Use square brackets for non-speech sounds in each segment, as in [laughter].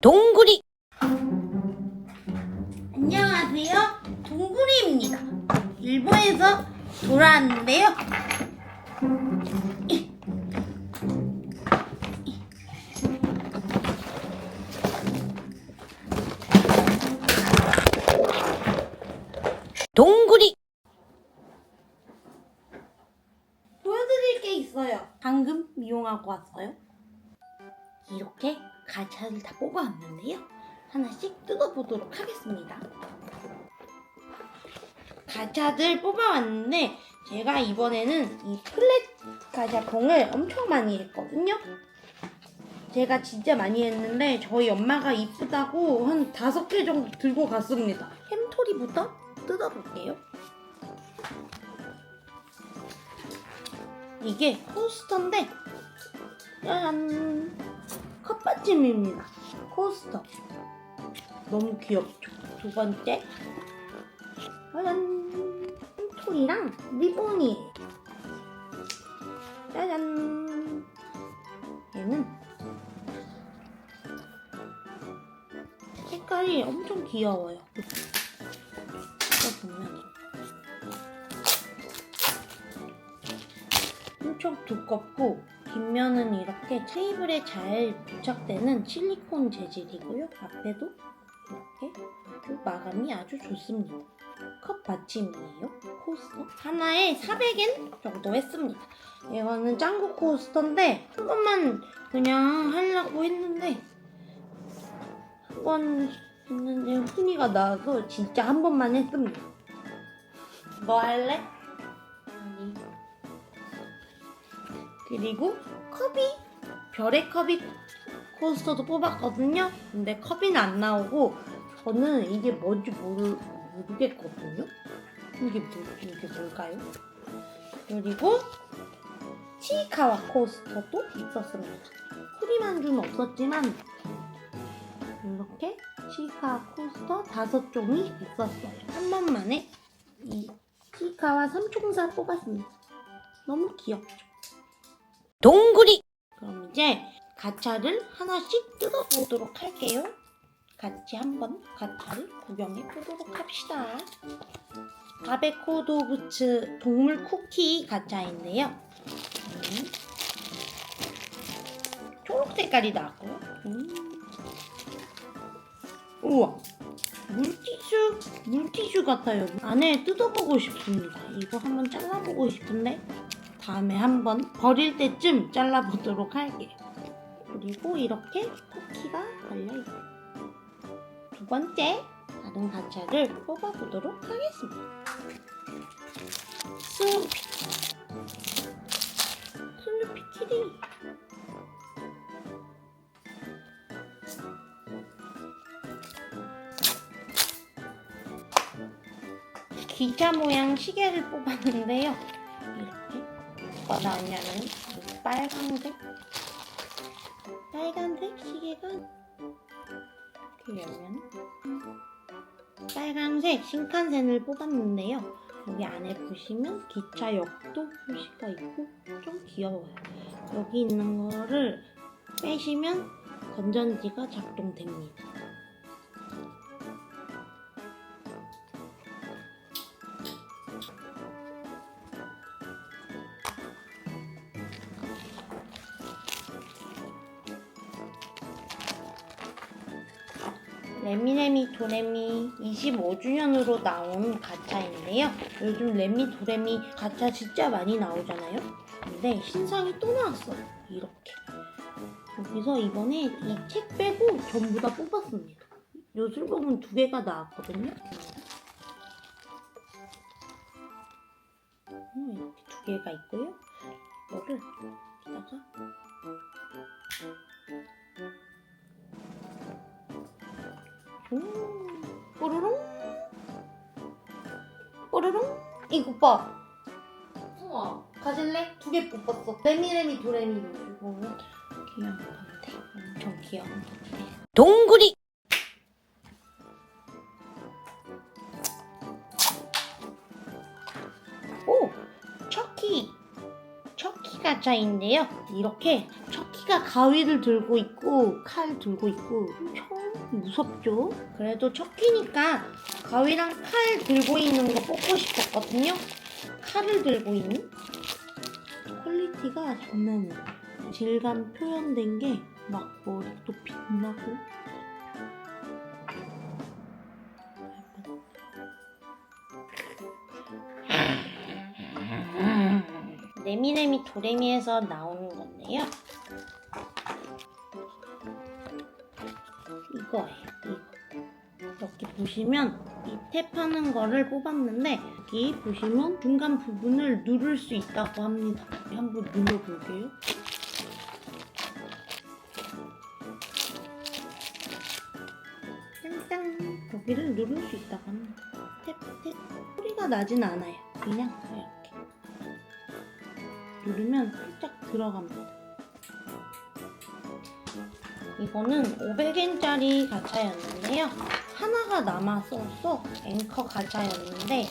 동구리 안녕하세요. 동구리입니다. 일본에서 돌아왔는데요. 가차를 다 뽑아왔는데요. 하나씩 뜯어보도록 하겠습니다. 가차들 뽑아왔는데 제가 이번에는 이 플랫 가샤퐁을 엄청 많이 했거든요. 제가 진짜 많이 했는데 저희 엄마가 이쁘다고 한 다섯 개 정도 들고 갔습니다. 햄토리부터 뜯어볼게요. 이게 코스터인데 짠 컵받침입니다. 코스터. 너무 귀엽죠? 두 번째. 짜잔. 톨이랑 리본이에요. 짜잔. 얘는 색깔이 엄청 귀여워요. 엄청 두껍고 뒷면은 이렇게 테이블에 잘 부착되는 실리콘 재질이고요. 앞에도 이렇게 아주 마감이 아주 좋습니다. 컵 받침이에요. 코스터. 하나에 400엔 정도 했습니다. 이거는 짱구 코스터인데 한 번만 그냥 하려고 했는데 한 번 했는데 훈이가 나와서 진짜 한 번만 했습니다. 뭐 할래? 그리고 컵이 별의 컵이 코스터도 뽑았거든요. 근데 컵이 안 나오고 저는 이게 뭔지 모르, 모르겠거든요. 이게 뭐, 이게 뭘까요? 그리고 치이카와 코스터도 있었습니다. 프리만주는 없었지만 이렇게 치이카와 코스터 다섯 종이 있었어요. 한 번만에 이 치이카와 삼총사 뽑았습니다. 너무 귀엽죠? 동구리 그럼 이제 가차를 하나씩 뜯어보도록 할게요. 같이 한번 가차를 구경해 보도록 합시다. 가베코 도부츠 동물 쿠키 가차인데요. 음. 초록 색깔이 나고요. 음. 우와, 물티슈, 물티슈 같아요. 안에 뜯어보고 싶습니다. 이거 한번 잘라보고 싶은데 다음에 한번 버릴 때쯤 잘라보도록 할게요. 그리고 이렇게 쿠키가 달려있어요. 두 번째 다른 가차를 뽑아보도록 하겠습니다. 스누피 스누피 키리 기차 모양 시계를 뽑았는데요. 뭐가 나오냐면 이 빨간색 빨간색 시계가 열면 빨간색 신칸센을 뽑았는데요. 여기 안에 보시면 기차 역도 표시가 있고 좀 귀여워요. 여기 있는 거를 빼시면 건전지가 작동됩니다. 도레미 25주년으로 나온 가차인데요. 요즘 레미 도레미 가차 진짜 많이 나오잖아요. 근데 신상이 또 나왔어요. 이렇게. 여기서 이번에 이 책 빼고 전부 다 뽑았습니다. 요술봉은 두 개가 나왔거든요. 음, 이렇게 두 개가 있고요. 이거를 여기다가 음, 이거 봐 우와 가질래? 두 개 뽑았어. 레미레미 도레미로 이거 귀여운 건데 엄청 귀여운 건데. 동구리. 오! 척키. 척키 가차인데요. 이렇게 플래시가 가위를 들고 있고 칼 들고 있고 엄청 무섭죠? 그래도 첫 끼니까 가위랑 칼 들고 있는 거 뽑고 싶었거든요. 칼을 들고 있는 퀄리티가 장난이에요. 질감 표현된 게 막 머리도 빛나고 레미레미 도레미에서 나오는 건데요. 이거예요. 이거. 이렇게 보시면 밑에 파는 거를 뽑았는데 여기 보시면 중간 부분을 누를 수 있다고 합니다. 한번 눌러볼게요. 짠짠 여기를 누를 수 있다고 합니다. 탭탭 소리가 나진 않아요. 그냥 이렇게 누르면 살짝 들어갑니다. 이거는 500엔짜리 가차였는데요. 하나가 남았어서 앵커 가차였는데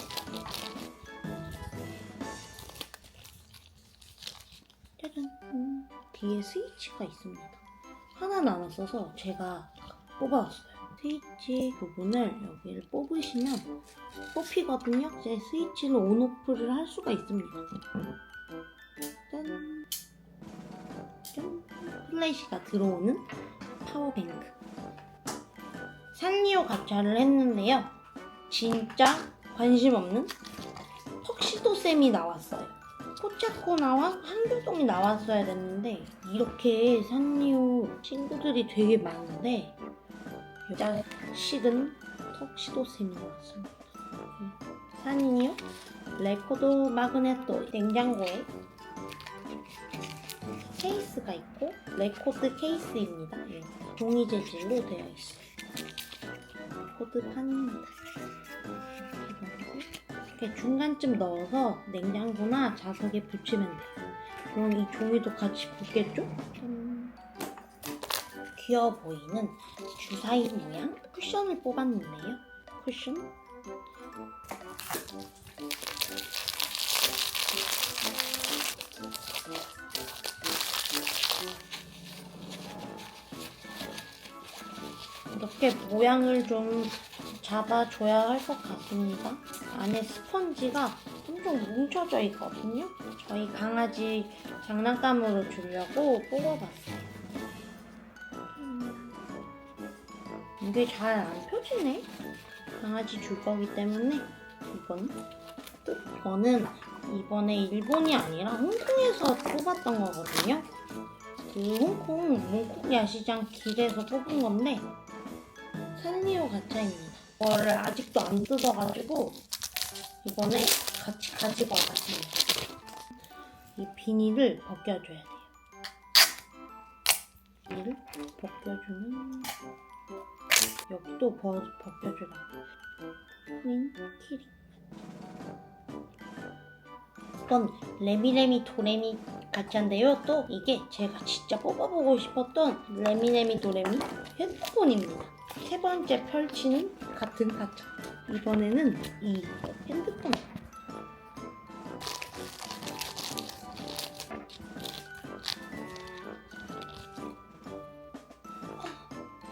짜잔 음, 뒤에 스위치가 있습니다. 하나 남았어서 제가 뽑아왔어요. 스위치 부분을 여기를 뽑으시면 뽑히거든요. 이제 스위치를 온오프를 할 수가 있습니다. 짠. 짠. 플래시가 들어오는 파워뱅크. 산리오 가차를 했는데요. 진짜 관심 없는 턱시도 쌤이 나왔어요. 포차코나와 한교동이 나왔어야 됐는데 이렇게 산리오 친구들이 되게 많은데 여자 식은 턱시도 쌤이 나왔습니다. 산이요 레코드 마그네토 냉장고에 케이스가 있고 레코드 케이스입니다. 예. 종이 재질로 되어 있어요. 레코드판입니다. 이렇게 중간쯤 넣어서 냉장고나 자석에 붙이면 돼요. 그럼 이 종이도 같이 붙겠죠? 짠. 귀여워 보이는 주사위 모양 쿠션을 뽑았는데요. 쿠션 이렇게 모양을 좀 잡아줘야 할 것 같습니다. 안에 스펀지가 엄청 뭉쳐져 있거든요. 저희 강아지 장난감으로 주려고 뽑아봤어요. 음. 이게 잘 안 펴지네. 강아지 줄 거기 때문에 이건 또 이거는 이번에 일본이 아니라 홍콩에서 뽑았던 거거든요. 그 홍콩 몽콕 야시장 길에서 뽑은 건데 산리오 가차입니다. 이거를 아직도 안 뜯어가지고 이번에 같이 가지고 와봤습니다. 이 비닐을 벗겨줘야 돼요. 비닐을 벗겨주면 여기도 벗, 벗겨주라. 윙, 키링. 이건 레미레미 도레미 가차인데요. 또 이게 제가 진짜 뽑아보고 싶었던 레미레미 도레미 핸드폰입니다. 세 번째 펼치는 같은 가차. 이번에는 이 핸드폰.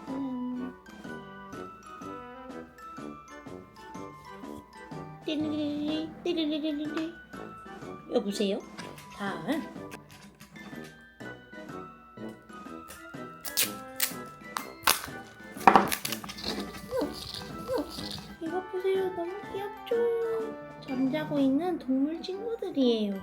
음. 띠리리리 띠리리리리 여보세요? 다음 보세요 너무 귀엽죠? 잠자고 있는 동물 친구들이에요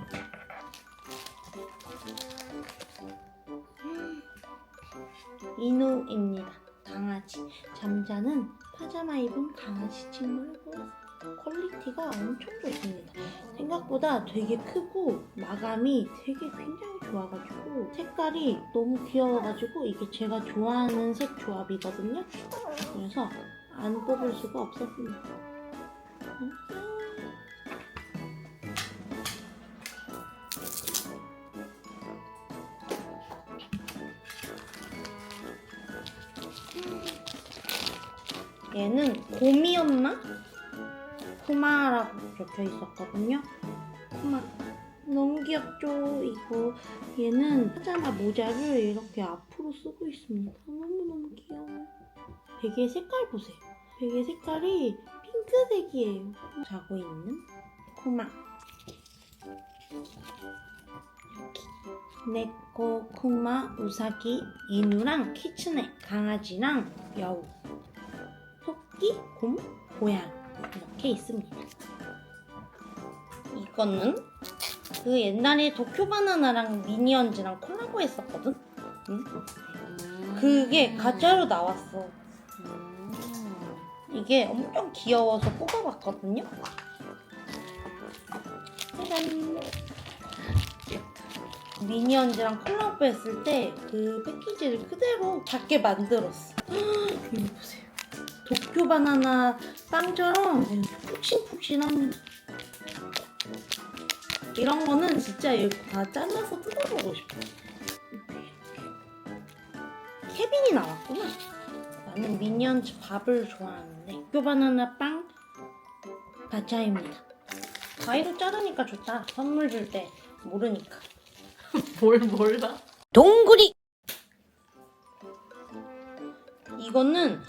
이누입니다 강아지 잠자는 파자마 입은 강아지 친구를 보았어요 퀄리티가 엄청 좋습니다. 생각보다 되게 크고 마감이 되게 굉장히 좋아가지고 색깔이 너무 귀여워가지고 이게 제가 좋아하는 색 조합이거든요. 그래서 안 뽑을 수가 없었습니다. 음. 얘는 곰이었나? 코마라고 적혀 있었거든요. 코마. 너무 귀엽죠? 이거 얘는 파자마 모자를 이렇게 앞으로 쓰고 있습니다. 너무너무 귀여워요. 베개 색깔 보세요. 베개 색깔이 핑크색이에요. 자고 있는 코마. 네코, 쿠마, 우사기, 이누랑 키츠네, 강아지랑 여우, 토끼, 곰, 고양 이렇게 있습니다. 이거는 그 옛날에 도쿄 바나나랑 미니언즈랑 콜라보 했었거든? 응? 그게 가짜로 나왔어. 이게 엄청 귀여워서 뽑아봤거든요? 짜잔. 미니언즈랑 콜라보 했을 때 그 패키지를 그대로 작게 만들었어. 이거 보세요. 도쿄 바나나 빵처럼 푹신푹신합니다. 이런 거는 진짜 이거 다 잘라서 뜯어보고 싶어. 케빈이 나왔구나. 나는 미니언즈 밥을 좋아하는데 도쿄 바나나 빵 가차입니다. 가위로 자르니까 좋다. 선물 줄 때 모르니까. [laughs] 뭘 몰라? 동구리 이거는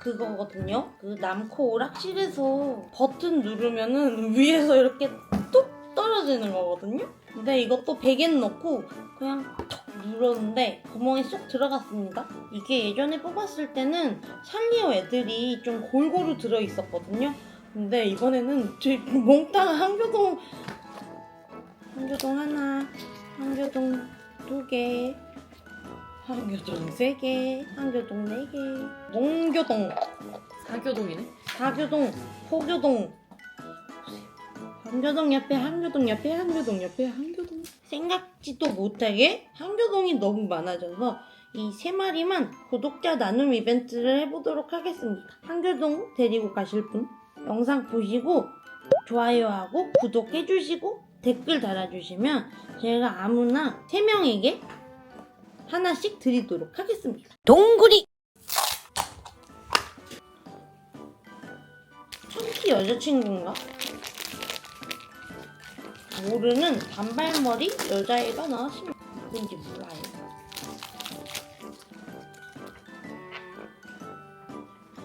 그거거든요. 그 남코 오락실에서 버튼 누르면은 위에서 이렇게 뚝 떨어지는 거거든요. 근데 이것도 베개는 넣고 그냥 톡 눌렀는데 구멍에 쏙 들어갔습니다. 이게 예전에 뽑았을 때는 살리오 애들이 좀 골고루 들어 있었거든요. 근데 이번에는 제 몽땅 한교동 한교동 하나, 한교동 두 개, 한교동 세 개, 한교동 네 개, 몽교동, 사교동이네. 사교동, 포교동. 한교동 옆에 한교동 옆에 한교동 옆에 한교동. 생각지도 못하게 한교동이 너무 많아져서 이 세 마리만 구독자 나눔 이벤트를 해보도록 하겠습니다. 한교동 데리고 가실 분 영상 보시고 좋아요하고 구독해주시고 댓글 달아주시면 제가 아무나 세 명에게 하나씩 드리도록 하겠습니다. 동구리 천키 여자친구인가? 모르는 단발머리 여자애가 나왔습니다. 누군지 몰라요.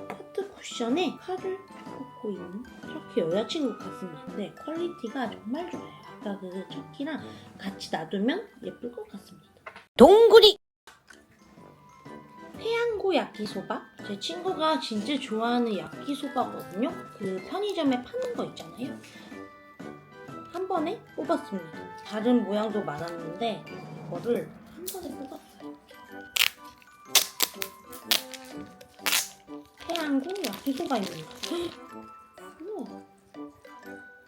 하트 쿠션에 칼을 꽂고 있는 척키 여자친구 같습니다. 퀄리티가 정말 좋아요. 아까 그 척키랑 같이 놔두면 예쁠 것 같습니다. 동구리 태양고 야끼소바? 제 친구가 진짜 좋아하는 야끼소바거든요. 그 편의점에 파는 거 있잖아요. 한 번에 뽑았습니다. 다른 모양도 많았는데 이거를 한 번에 뽑았어요. 태양고 야끼소바 있습니다. 우와,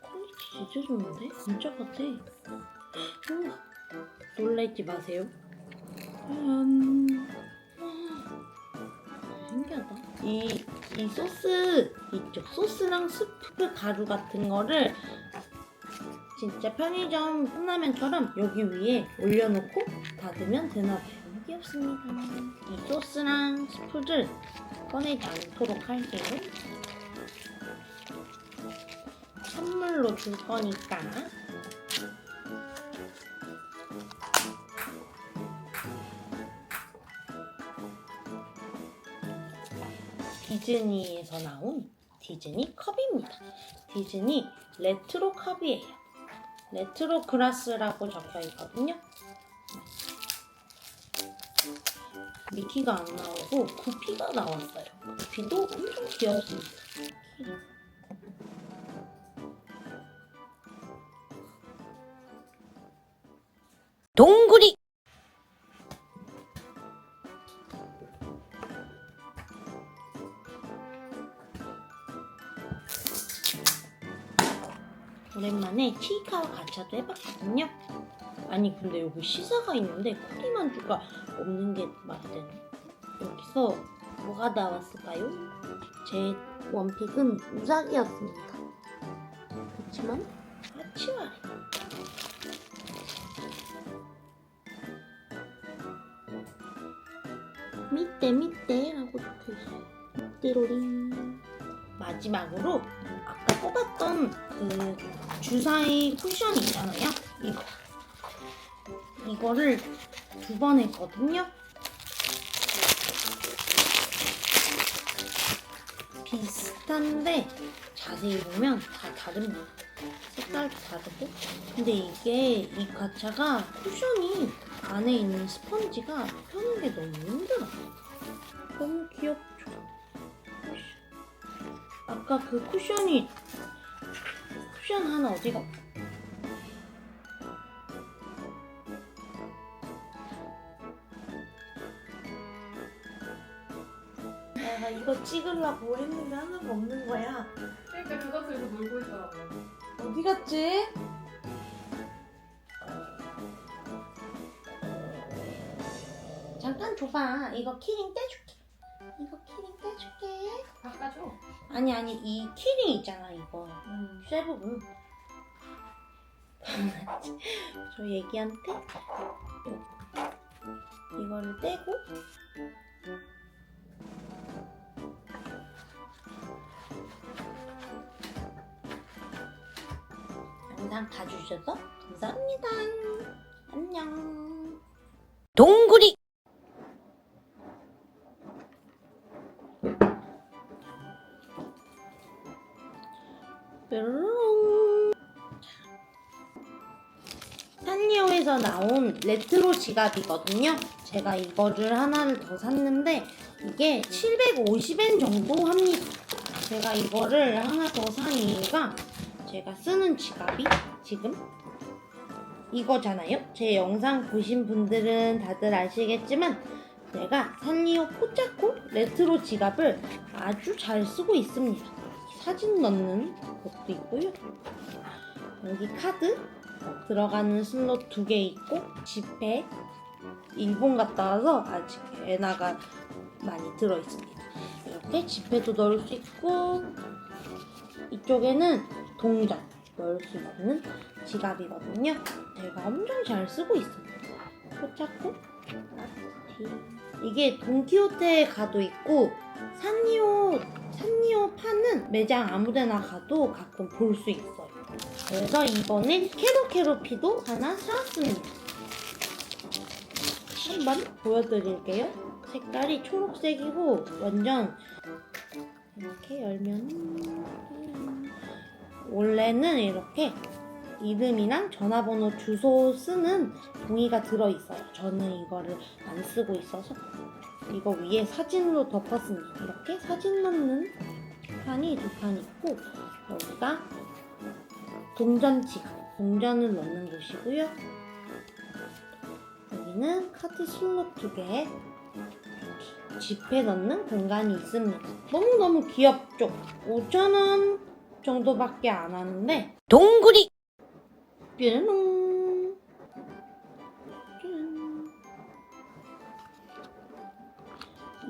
퀄리티 진짜 좋은데? 진짜 같아. 우와, 놀라지 마세요. 음. 신기하다. 이, 이 소스 있죠? 소스랑 스프 가루 같은 거를 진짜 편의점 컵라면처럼 여기 위에 올려놓고 닫으면 되나봐요. 너무 귀엽습니다. 이 소스랑 스프를 꺼내지 않도록 할게요. 선물로 줄 거니까. 디즈니에서 나온 디즈니 컵입니다. 디즈니 레트로 컵이에요. 레트로 그라스라고 적혀 있거든요. 미키가 안 나오고 구피가 나왔어요. 구피도 엄청 귀엽습니다. 오랜만에 치이카와 가차도 해봤거든요. 아니 근데 여기 시사가 있는데 코리만주가 없는 게 되네. 여기서 뭐가 나왔을까요? 제 원픽은 우삭이었습니다. 그렇지만 하치와레. 밑대 밑대라고 적혀있어요. 밑대로리. 마지막으로 아까 뽑았던 그 주사위 쿠션 있잖아요. 이거. 이거를 두 번 했거든요. 비슷한데 자세히 보면 다 다릅니다. 색깔도 다르고. 근데 이게 이 가차가 쿠션이 안에 있는 스펀지가 펴는 게 너무 힘들어. 너무 귀엽죠? 아까 그 쿠션이 쿠션 하나 어디가? 내가 이거 찍으려고 했는데 하나가 없는 거야. 그러니까 그것 들고 놀고 있더라고요. 어디 갔지? 잠깐 줘봐. 이거 키링 떼줄게. 이거 키링 떼줄게. 바꿔줘. 아니 아니 이 키링 있잖아 이거. 음. 쇠 부분. [laughs] 저 얘기한테 이거를 떼고 영상 봐주셔서 감사합니다. 안녕. 동구리 나온 레트로 지갑이거든요. 제가 이거를 하나를 더 샀는데 이게 750엔 정도 합니다. 제가 이거를 하나 더 산 이유가 제가 쓰는 지갑이 지금 이거잖아요. 제 영상 보신 분들은 다들 아시겠지만 제가 산리오 포차코 레트로 지갑을 아주 잘 쓰고 있습니다. 사진 넣는 것도 있고요. 여기 카드 들어가는 슬롯 두 개 있고 지폐 일본 갔다 와서 아직 엔화가 많이 들어 있습니다. 이렇게 지폐도 넣을 수 있고 이쪽에는 동전 넣을 수 있는 지갑이거든요. 제가 엄청 잘 쓰고 있어요. 포차코 이게 돈키호테에 가도 있고 산리오 산리오 파는 매장 아무데나 가도 가끔 볼 수 있어요. 그래서 이번엔 캐로캐로피도 하나 사왔습니다. 한번 보여드릴게요. 색깔이 초록색이고 완전 이렇게 열면 원래는 이렇게 이름이랑 전화번호 주소 쓰는 종이가 들어있어요. 저는 이거를 안 쓰고 있어서 이거 위에 사진으로 덮었습니다. 이렇게 사진 넣는 칸이 두칸 있고 여기가 동전 지갑, 동전을 넣는 곳이고요. 여기는 카드 슬롯 두 개, 지폐 넣는 공간이 있습니다. 너무너무 귀엽죠? 5,000원 정도밖에 안 하는데 동구리 뾰롱 짠.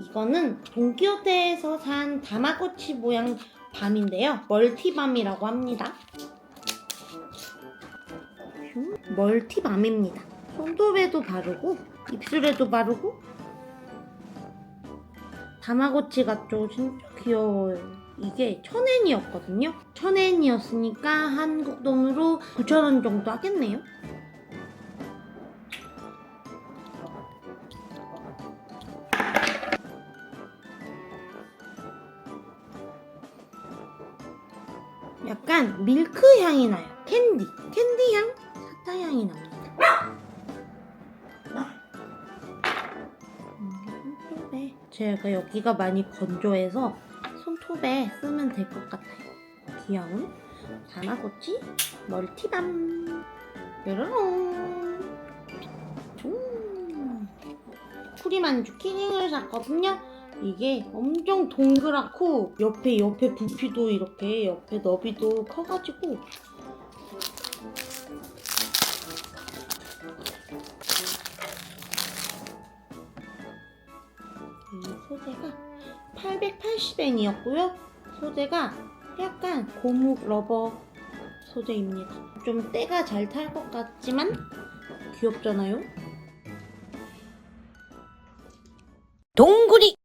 이거는 돈키호테에서 산 다마고치 모양 밤인데요. 멀티밤이라고 합니다. 슝, 멀티밤입니다. 손톱에도 바르고 입술에도 바르고 다마고치 같죠? 진짜 귀여워요. 이게 천엔이었거든요. 천엔이었으니까 한국 돈으로 9,000원 정도 하겠네요. 약간 밀크 향이 나요. 캔디. 캔디 향? 사타 향이 납니다. 음, 손톱에. 제가 여기가 많이 건조해서 손톱에 쓰면 될 것 같아요. 귀여운 다마고치 멀티밤. 뾰로롱. 음. 키링을 샀거든요. 이게 엄청 동그랗고 옆에 옆에 부피도 이렇게 옆에 너비도 커가지고 소재가 880엔이었고요. 소재가 약간 고무 러버 소재입니다. 좀 때가 잘 탈 것 같지만 귀엽잖아요. 동구리